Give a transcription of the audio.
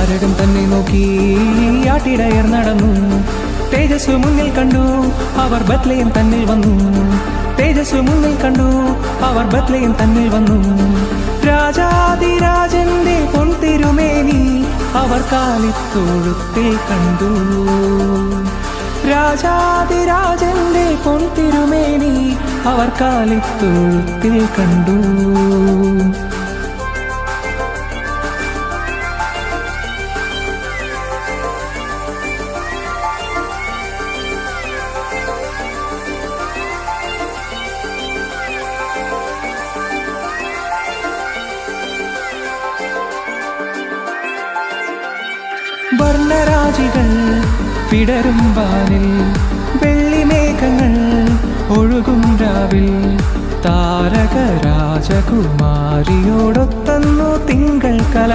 താരകം തന്നെ നോക്കി ആട്ടിടയർ നടന്നു. തേജസ് മുന്നിൽ കണ്ടു അവർ ബത്ലയം തന്നിൽ വന്നു. തേജസ് മുന്നിൽ കണ്ടു അവർ ബത്ലയം തന്നിൽ വന്നു. രാജാതിരാജന്റെ പൊൻതിരുമേനി അവർ കാലിത്തൊഴുത്തിൽ കണ്ടു. രാജാതിരാജന്റെ പൊൻതിരുമേനി അവർ കാലിത്തൊഴുത്തിൽ കണ്ടു. വർണരാജികൾ വിടരും വാനിൽ വെള്ളിമേഘങ്ങൾ ഒഴുകും രാവിൽ. താരക രാജകുമാരിയോടൊത്തന്നു തിങ്കൾ കല